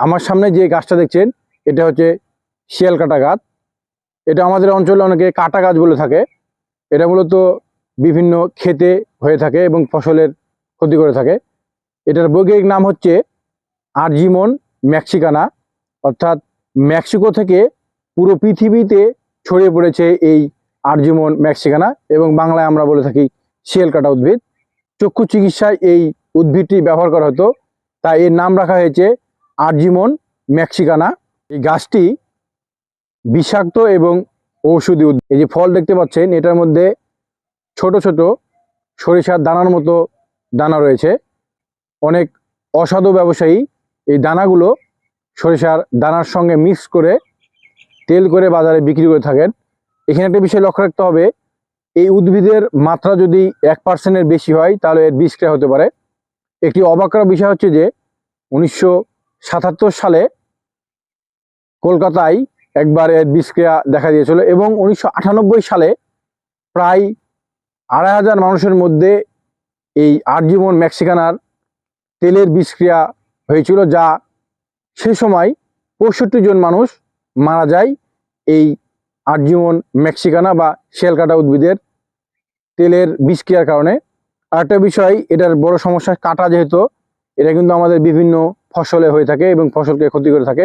আমার সামনে যে গাছটা দেখছেন, এটা হচ্ছে শিয়াল কাটা গাছ। এটা আমাদের অঞ্চলে অনেকে কাটা গাছ বলে থাকে। এটা মূলত বিভিন্ন ক্ষেতে হয়ে থাকে এবং ফসলের ক্ষতি করে থাকে। এটার বৈজ্ঞানিক নাম হচ্ছে আরজিমন ম্যাক্সিকানা। অর্থাৎ মেক্সিকো থেকে পুরো পৃথিবীতে ছড়িয়ে পড়েছে এই আরজিমন ম্যাক্সিকানা এবং বাংলায় আমরা বলে থাকি শিয়াল কাটা উদ্ভিদ। চক্ষু চিকিৎসায় এই উদ্ভিদটি ব্যবহার করা হতো। তাই এর নাম রাখা হয়েছে আরজিমন ম্যাক্সিকানা। এই গাছটি বিষাক্ত এবং ঔষধি উদ্ভিদ। এই যে ফল দেখতে পাচ্ছেন, এটার মধ্যে ছোট ছোট সরিষার দানার মতো দানা রয়েছে। অনেক অসাধু ব্যবসায়ী এই দানাগুলো সরিষার দানার সঙ্গে মিক্স করে তেল করে বাজারে বিক্রি করে থাকেন। এখানে একটা বিষয় লক্ষ্য রাখতে হবে, এই উদ্ভিদের মাত্রা যদি এক পার্সেন্টের বেশি হয়, তাহলে এর বিষক্রিয়া হতে পারে। একটি অবাক করা বিষয় হচ্ছে যে উনিশশো সাতাত্তর সালে কলকাতায় একবার এর বিষক্রিয়া দেখা দিয়েছিল এবং উনিশশো আটানব্বই সালে প্রায় আড়াই হাজার মানুষের মধ্যে এই আরজিমন ম্যাক্সিকানার তেলের বিষক্রিয়া হয়েছিল যা সে সময় পঁয়ষট্টি জন মানুষ মারা যায় এই আরজিমন ম্যাক্সিকানা বা শেলকাটা উদ্ভিদের তেলের বিষক্রিয়ার কারণে। আরেকটা বিষয়, এটার বড় সমস্যা, কাটা যেহেতু এটা কিন্তু আমাদের বিভিন্ন ফসলে হয়ে থাকে এবং ফসলকে ক্ষতি করে থাকে।